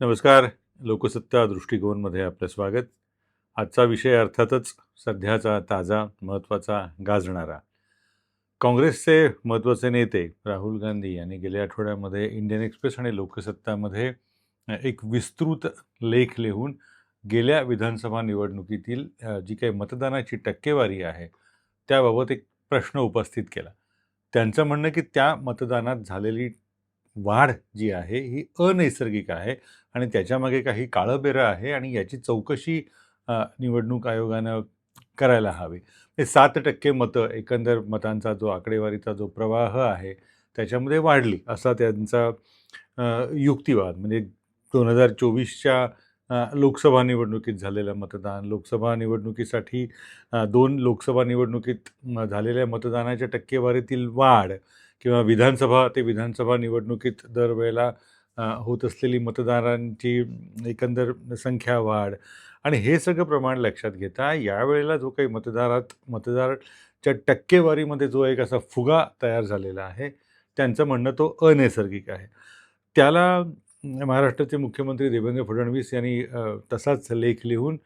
नमस्कार. लोकसत्ता दृष्टिकोनमध्ये आपलं स्वागत. आजचा विषय अर्थातच सध्याचा ताजा महत्त्वाचा गाजणारा. काँग्रेसचे महत्त्वाचे नेते राहुल गांधी यांनी गेल्या आठवड्यामध्ये इंडियन एक्सप्रेस आणि लोकसत्तामध्ये एक विस्तृत लेख लिहून गेल्या विधानसभा निवडणुकीतील जी काही मतदानाची टक्केवारी आहे त्याबाबत एक प्रश्न उपस्थित केला. त्यांचं म्हणणं की त्या मतदानात झालेली वाढ जी आहे ही अनैसर्गिक आहे आणि त्याच्यामागे काही काळंबेरं आहे आणि याची चौकशी निवडणूक आयोगानं करायला हवी. ते सात टक्के मतं एकंदर मतांचा जो आकडेवारीचा जो प्रवाह आहे त्याच्यामध्ये वाढली असा त्यांचा युक्तिवाद. म्हणजे दोन हजार चोवीसच्या लोकसभा निवडणुकीत झालेलं मतदान लोकसभा निवडणुकीसाठी दोन लोकसभा निवडणुकीत झालेल्या मतदानाच्या टक्केवारीतील वाढ किंवा विधानसभा ते विधानसभा निवडणुकीत दरवेळेला होत असलेली मतदारांची एकंदर संख्या वाढ. आणि हे सगळं प्रमाण लक्षात घेता यावेळेला जो काही मतदारात मतदारच्या टक्केवारीमध्ये जो एक असा फुगा तयार झालेला आहे त्यांचं म्हणणं तो अनैसर्गिक आहे. त्याला महाराष्ट्राचे मुख्यमंत्री देवेंद्र फडणवीस यांनी तसाच लेख लिहून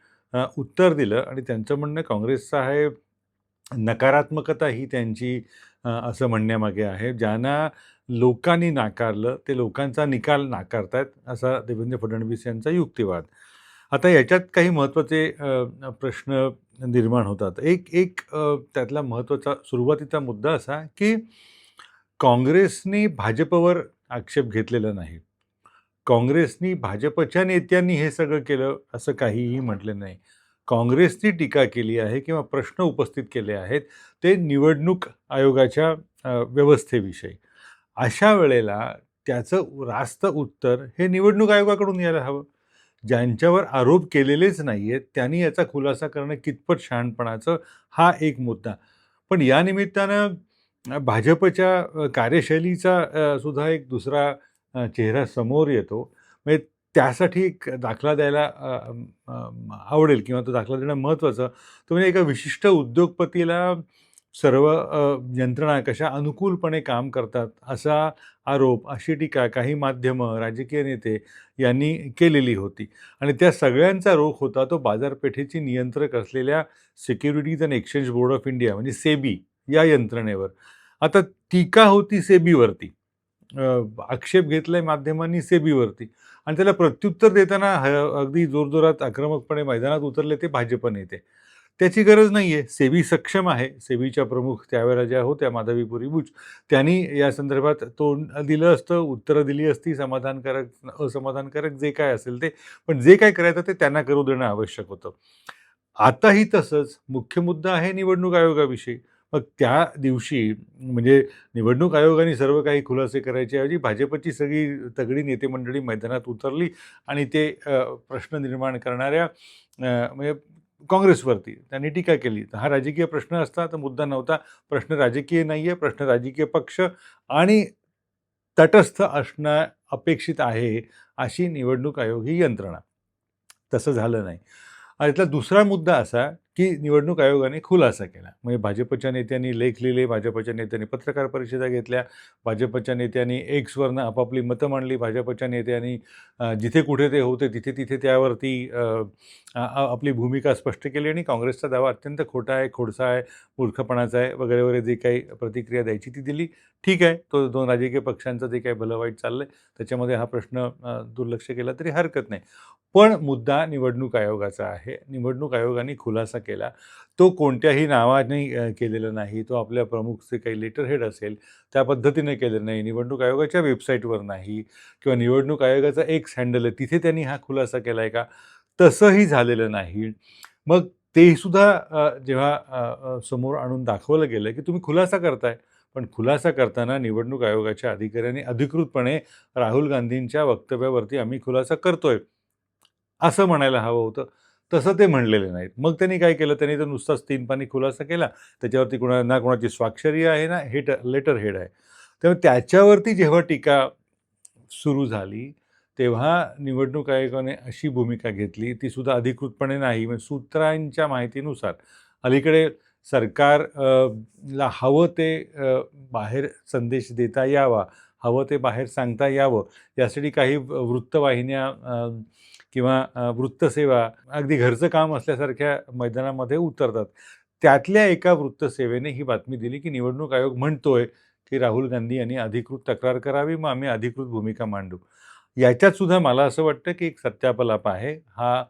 उत्तर दिलं आणि त्यांचं म्हणणं काँग्रेसचं आहे नकारात्मकता ही त्यांची असं म्हणण्यामागे आहे. ज्यांना लोकांनी नाकारलं ते लोकांचा निकाल नाकारतायत असा देवेंद्र फडणवीस यांचा युक्तिवाद. आता याच्यात काही महत्त्वाचे प्रश्न निर्माण होतात. एक एक त्यातला महत्त्वाचा सुरुवातीचा मुद्दा असा की काँग्रेसने भाजपवर आक्षेप घेतलेला नाही. काँग्रेसनी भाजपच्या नेत्यांनी हे सगळं केलं असं काहीही म्हटलं नाही. काँग्रेसनी टीका केली आहे किंवा प्रश्न उपस्थित केले आहेत ते निवडणूक आयोगाच्या व्यवस्थेविषयी. अशा वेळेला त्याचं रास्त उत्तर हे निवडणूक आयोगाकडून यायला हवं. ज्यांच्यावर आरोप केलेलेच नाही आहेत त्यांनी याचा खुलासा करणं कितपत शहाणपणाचं हा एक मुद्दा. पण या निमित्तानं भाजपच्या कार्यशैलीचा सुद्धा एक दुसरा चेहरा समोर येतो. म्हणजे त्यासाठी एक दाखला द्यायला आवडेल किंवा तो दाखला देणं महत्त्वाचं. तो म्हणजे एका विशिष्ट उद्योगपतीला सर्व यंत्रणा कशा अनुकूलपणे काम करतात असा आरोप अशी टीका काही माध्यमं राजकीय नेते यांनी केलेली होती. आणि त्या सगळ्यांचा रोख होता तो बाजारपेठेची नियंत्रक असलेल्या securities and exchange board of India म्हणजे सेबी या यंत्रणेवर. आता टीका होती सेबीवरती. आक्षेप आक्षेप घेतलाय माध्यमांनी सेबीवरती. आणि त्याला प्रत्युत्तर देताना ह अगदी जोरजोरात आक्रमकपणे मैदानात उतरले ते भाजप नेते. त्याची गरज नाही आहे सेबी सक्षम आहे. सेबीच्या प्रमुख त्यावेळेला ज्या होत्या माधवीपुरी बुच त्यांनी या संदर्भात तोंड दिलं असतं उत्तरं दिली असती. समाधानकारक असमाधानकारक जे काय असेल ते. पण जे काय करायचं ते त्यांना करू देणं आवश्यक होतं. आताही तसंच मुख्य मुद्दा आहे निवडणूक आयोगाविषयी. मग त्या दिवशी म्हणजे निवडणूक आयोगाने सर्व काही खुलासे करायच्या ऐवजी भाजपची सगळी तगडी नेते मंडळी मैदानात उतरली आणि ते प्रश्न निर्माण करणाऱ्या म्हणजे काँग्रेसवरती त्यांनी टीका केली. हा राजकीय प्रश्न असता तर मुद्दा नव्हता. प्रश्न राजकीय नाही आहे प्रश्न राजकीय पक्ष आणि तटस्थ असणं अपेक्षित आहे अशी निवडणूक आयोग ही यंत्रणा. तसं झालं नाही. आणि दुसरा मुद्दा असा की निवडणूक आयोगाने खुलासा केला. म्हणजे भाजपच्या नेत्यांनी लेख लिहिले भाजपच्या नेत्यांनी पत्रकार परिषदा घेतल्या भाजपच्या नेत्यांनी एक्सवरनं आपापली मतं मांडली भाजपच्या नेत्यांनी जिथे कुठे ते होते तिथे तिथे त्यावरती आपली भूमिका स्पष्ट केली आणि काँग्रेसचा दावा अत्यंत खोटा आहे खोडसा आहे मूर्खपणाचा आहे वगैरे वगैरे जी काही प्रतिक्रिया द्यायची ती दिली. ठीक आहे तो दोन राजकीय पक्षांचं जे काही भलं वाईट आहे त्याच्यामध्ये हा प्रश्न दुर्लक्ष केला तरी हरकत नाही. पण मुद्दा निवडणूक आयोगाचा आहे. निवडणूक आयोगाने खुलासा केला. तो कोणत्याही नावाने केलेला नाही. तो आपल्या प्रमुखचे काही लेटर हेड असेल त्या पद्धतीने केलेलं नाही. निवडणूक आयोगाच्या वेबसाईटवर नाही किंवा निवडणूक आयोगाचा एक्स हँडल आहे तिथे त्यांनी हा खुलासा केला आहे का? तसंही झालेलं नाही. मग ते सुद्धा जेव्हा समोर आणून दाखवलं गेलं की तुम्ही खुलासा करताय. पण खुलासा करताना निवडणूक आयोगाच्या अधिकाऱ्यांनी अधिकृतपणे राहुल गांधींच्या वक्तव्यावरती आम्ही खुलासा करतोय. असं म्हणायला हवं होतं. तसं ते म्हणलेले नाहीत. मग त्यांनी काय केलं? त्यांनी तर नुसताच तीन पाणी खुलासा केला. त्याच्यावरती कुणा ना कोणाची स्वाक्षरी आहे ना हेट लेटर हेड आहे. त्यामुळे त्याच्यावरती जेव्हा टीका सुरू झाली तेव्हा निवडणूक आयोगाने अशी भूमिका घेतली ती सुद्धा अधिकृतपणे नाही. म्हणजे सूत्रांच्या माहितीनुसार अलीकडे सरकार ला हवं ते बाहेर संदेश देता यावा हवं ते बाहेर सांगता यावं. यासाठी काही वृत्तवाहिन्या किंवा वृत्तसेवा अगदी घरचं काम असल्यासारख्या मैदानामध्ये उतरतात. त्यातल्या एका वृत्तसेवेने ही बातमी दिली की निवडणूक आयोग म्हणतोय की राहुल गांधी यांनी अधिकृत तक्रार करावी मग आम्ही अधिकृत भूमिका मांडू. याच्यात सुद्धा मला असं वाटतं की एक सत्यापलाप आहे. हा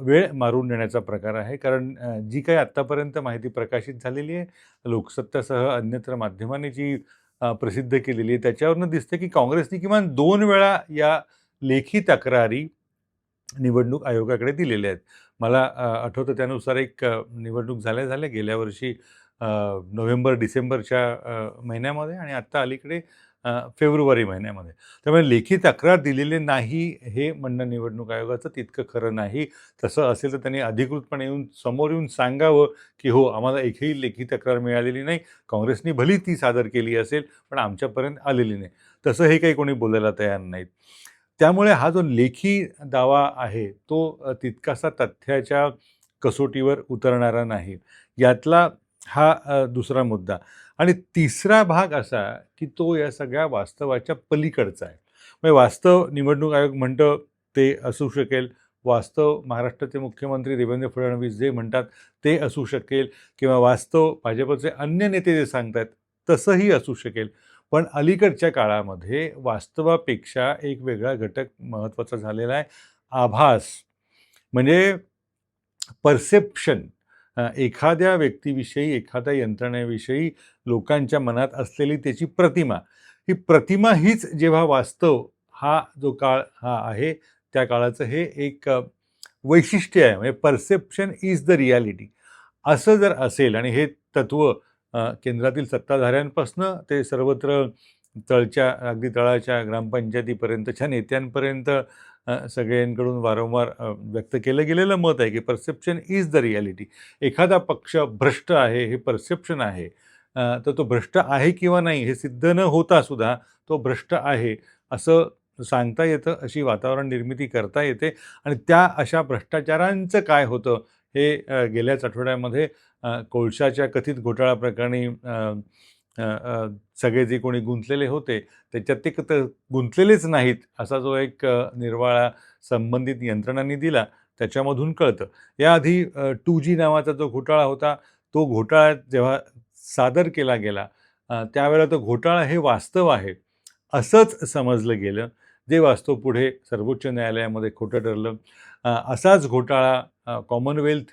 वेळ मारून देण्याचा प्रकार आहे. कारण जी काही आत्तापर्यंत माहिती प्रकाशित झालेली आहे लोकसत्तासह अन्यत्र माध्यमांनी जी प्रसिद्ध केलेली आहे. त्याच्यावरनं दिसतं की काँग्रेसने किमान दोन वेळा या लेखी तक्रारी निवडणूक आयोगाकडे दिलेल्या आहेत. मला आठवतं त्यानुसार एक निवडणूक झाल्या झाल्या गेल्या वर्षी नोव्हेंबर डिसेंबरच्या महिन्यामध्ये आणि आत्ता अलीकडे फेब्रुवारी महिन्यामध्ये. त्यामुळे लेखी तक्रार दिलेली नाही हे म्हणणं निवडणूक आयोगाचं तितकं खरं नाही. तसं असेल तर त्यांनी अधिकृतपणे येऊन समोर येऊन सांगावं की हो आम्हाला एकही लेखी तक्रार मिळालेली नाही. काँग्रेसनी भली ती सादर केली असेल पण आमच्यापर्यंत आलेली नाही. तसं हे काही कोणी बोलायला तयार नाहीत. त्यामुळे हा जो लेखी दावा आहे तो तितकासा तथ्याच्या कसोटीवर उतरणारा नाही. यातला हा दुसरा मुद्दा. आणि तिसरा भाग असा की तो या सगळ्या वास्तवाच्या पलीकडचा आहे. म्हणजे वास्तव निवडणूक आयोग म्हणतं ते असू शकेल वास्तव महाराष्ट्राचे मुख्यमंत्री देवेंद्र फडणवीस जे म्हणतात ते असू शकेल किंवा वास्तव भाजपचे अन्य नेते जे सांगतात तसंही असू शकेल. पण अलीकडच्या काळामध्ये वास्तवापेक्षा एक वेगळा घटक महत्त्वाचा झालेला आहे आभास. म्हणजे परसेप्शन एखाद्या व्यक्तीविषयी एखाद्या यंत्रणेविषयी लोकांच्या मनात असलेली त्याची प्रतिमा. ही प्रतिमा हीच जेव्हा वास्तव हा जो काळ हा आहे त्या काळाचं हे एक वैशिष्ट्य आहे. म्हणजे परसेप्शन इज द रियालिटी असं जर असेल आणि हे तत्त्व केंद्रातील सत्ताधाऱ्यांपासनं ते सर्वत्र तळच्या अगदी तळाच्या ग्रामपंचायतीपर्यंतच्या नेत्यांपर्यंत सगळ्यांकडून वारंवार व्यक्त केलं गेलेलं मत आहे की परसेप्शन इज द रियालिटी एखादा पक्ष भ्रष्ट आहे हे परसेप्शन आहे. तर तो भ्रष्ट आहे किंवा नाही हे सिद्ध न होता सुद्धा तो भ्रष्ट आहे असं सांगता येतं अशी वातावरण निर्मिती करता येते. आणि त्या अशा भ्रष्टाचारांचं काय होतं हे गेल्याच आठवड्यामध्ये कोळशाच्या कथित घोटाळा प्रकरणी सगळे जे कोणी गुंतलेले होते त्याच्यात ते तर गुंतलेलेच नाहीत असा जो एक निर्वाळा संबंधित यंत्रणांनी दिला त्याच्यामधून कळतं. याआधी टू जी नावाचा जो घोटाळा होता तो घोटाळा जेव्हा सादर केला गेला त्यावेळेला तो घोटाळा हे वास्तव आहे. असंच समजलं गेलं जे वास्तव पुढे सर्वोच्च न्यायालयामध्ये खोटं ठरलं. असाच घोटाळा कॉमनवेल्थ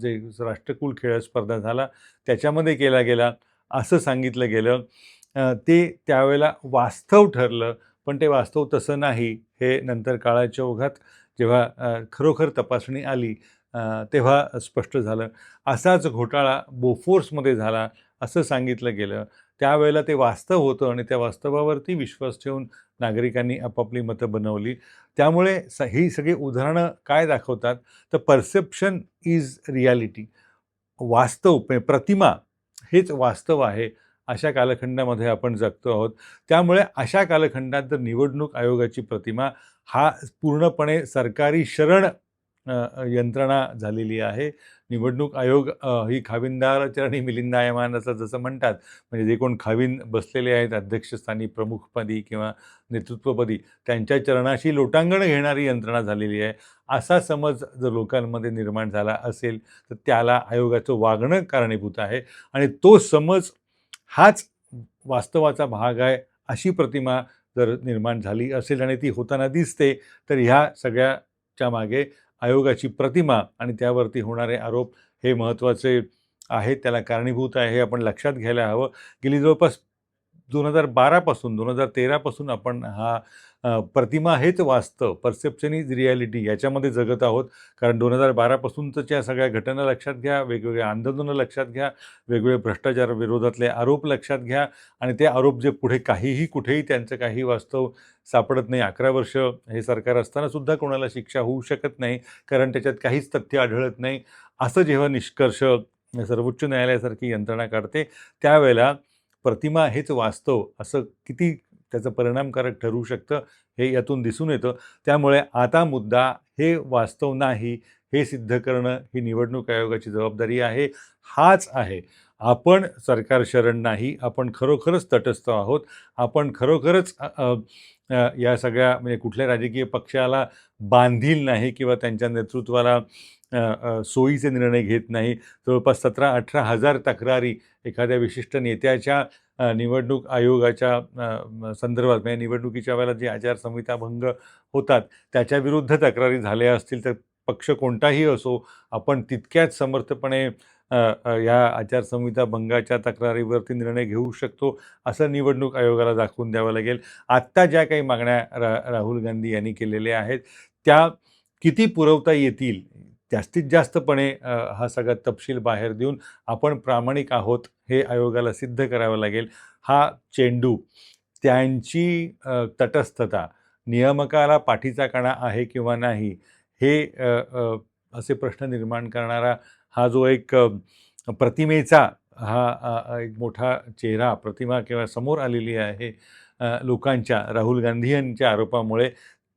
जे राष्ट्रकुल खेळ स्पर्धा झाला त्याच्यामध्ये केला गेला. असं सांगितलं गेलं. ते त्यावेळेला वास्तव ठरलं पण ते वास्तव तसं नाही. हे नंतर काळाच्या ओघात जेव्हा खरोखर तपासणी आली तेव्हा स्पष्ट झालं. असाच घोटाळा बोफोर्समध्ये झाला असं सांगितलं गेलं. त्यावेळेला ते वास्तव होतं आणि त्या वास्तवावरती विश्वास ठेवून नागरिकांनी आपापली मतं बनवली. त्यामुळे स ही सगळी उदाहरणं काय दाखवतात? तर परसेप्शन इज रियालिटी. वास्तव म्हणजे प्रतिमा हेच वास्तव आहे. अशा कालखंडामध्ये आपण जगतो आहोत. त्यामुळे अशा कालखंडात तर निवडणूक आयोगाची प्रतिमा हा पूर्णपणे सरकारी शरण यंत्रणा झालेली आहे. निवडणूक आयोग ही खाविंदार चरणी मिलिंदायमान असं जसं म्हणतात म्हणजे जे कोण खाविंद बसलेले आहेत अध्यक्षस्थानी प्रमुखपदी किंवा नेतृत्वपदी त्यांच्या चरणाशी लोटांगण घेणारी यंत्रणा झालेली आहे. असा समज जर लोकांमध्ये निर्माण झाला असेल तर त्याला आयोगाचं वागणं कारणीभूत आहे. आणि तो समज हाच वास्तवाचा भाग आहे अशी प्रतिमा जर निर्माण झाली असेल आणि ती होताना दिसते तर ह्या सगळ्याच्या मागे आयोगाची प्रतिमा आणि त्यावरती होणारे आरोप हे महत्त्वाचे आहेत त्याला कारणीभूत आहे हे आपण लक्षात घ्यायला हवं. गेली जवळपास दोन हजार बारापासून दोन हजार तेरापासून आपण हा प्रतिमा हेच वास्तव परसेप्शन इज रियालिटी याच्यामध्ये जगत आहोत. कारण दोन हजार बारापासूनच्या सगळ्या घटना लक्षात घ्या वेगवेगळ्या आंदोलनं लक्षात घ्या वेगवेगळे भ्रष्टाचार विरोधातले आरोप लक्षात घ्या आणि ते आरोप जे पुढे काहीही कुठेही त्यांचं काही वास्तव सापडत नाही. अकरा वर्ष हे सरकार असताना सुद्धा कोणाला शिक्षा होऊ शकत नाही कारण त्याच्यात काहीच तथ्य आढळत नाही. असं जेव्हा निष्कर्ष सर्वोच्च न्यायालयासारखी यंत्रणा काढते त्यावेळेला प्रतिमा हेच वास्तव असं किती त्याचं परिणामकारक ठरू शकतं हे यातून दिसून येतं. त्यामुळे आता मुद्दा हे वास्तव नाही हे सिद्ध करणं ही निवडणूक आयोगाची जबाबदारी आहे हाच आहे. आपण सरकार शरण नाही आपण खरोखरच तटस्थ आहोत आपण खरोखरच या सगळ्या म्हणजे कुठल्या राजकीय पक्षाला बांधील नाही किंवा त्यांच्या नेतृत्वाला सोयीचे निर्णय घेत नाही. जवळपास सतरा अठरा हजार तक्रारी एखाद्या विशिष्ट नेत्याच्या निवडणूक आयोगाच्या संदर्भात म्हणजे निवडणुकीच्या वेळेला जे आचारसंहिता भंग होतात त्याच्या विरुद्ध तक्रारी झाल्या असतील तर पक्ष कोणताही असो आपण तितक्याच समर्थपणे या आचारसंहिता भंगाच्या तक्रारीवरती निर्णय घेऊ शकतो असं निवडणूक आयोगाला दाखवून द्यावं लागेल. आत्ता ज्या काही मागण्या रा राहुल गांधी यांनी केलेल्या आहेत त्या किती पुरवता येतील जास्तीत जास्तपणे हा सगळा तपशील बाहेर देऊन आपण प्रामाणिक आहोत हे आयोगाला सिद्ध करावं लागेल. हा चेंडू त्यांची तटस्थता नियामकाला पाठीचा कणा आहे किंवा नाही हे असे प्रश्न निर्माण करणारा हा जो एक प्रतिमेचा हा एक मोठा चेहरा प्रतिमा किंवा समोर आलेली आहे लोकांच्या राहुल गांधी यांच्या आरोपामुळे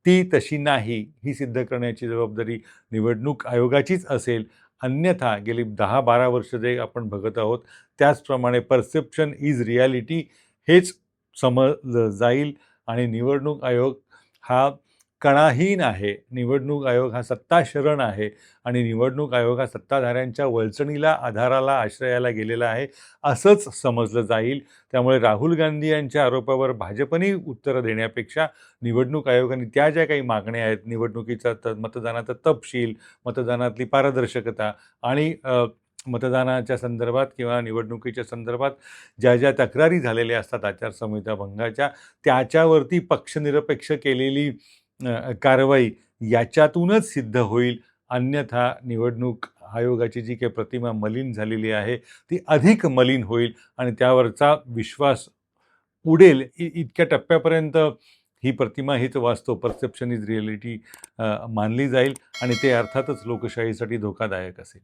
ती तशी नाही. ही सिद्ध करण्याची जबाबदारी निवडणूक आयोगाचीच असेल. अन्यथा गेली दहा बारा वर्ष जे आपण बघत आहोत त्याचप्रमाणे परसेप्शन इज रियालिटी हेच समजलं जाईल आणि निवडणूक आयोग हा कणाहीन आहे. निवडणूक आयोग हा सत्ता शरण आहे आणि निवडणूक आयोग हा सत्ताधाऱ्यांच्या वळचणीला आधाराला आश्रयाला गेलेला आहे असंच समजलं जाईल. त्यामुळे राहुल गांधी यांच्या आरोपावर भाजपने उत्तरं देण्यापेक्षा निवडणूक आयोगाने त्या ज्या काही मागण्या आहेत निवडणुकीचा त मतदानाचा तपशील मतदानातली पारदर्शकता आणि मतदानाच्या संदर्भात किंवा निवडणुकीच्या संदर्भात ज्या ज्या तक्रारी झालेल्या असतात आचारसंहिता भंगाच्या त्याच्यावरती पक्षनिरपेक्ष केलेली कारवाई याच्यातूनच सिद्ध होईल. अन्यथा निवडणूक आयोगाची जी काही प्रतिमा मलिन झालेली आहे ती अधिक मलिन होईल आणि त्यावरचा विश्वास उडेल. इतक्या टप्प्यापर्यंत ही प्रतिमा हीच वास्तव परसेप्शन इज रिॲलिटी मानली जाईल आणि ते अर्थातच लोकशाहीसाठी धोकादायक असेल.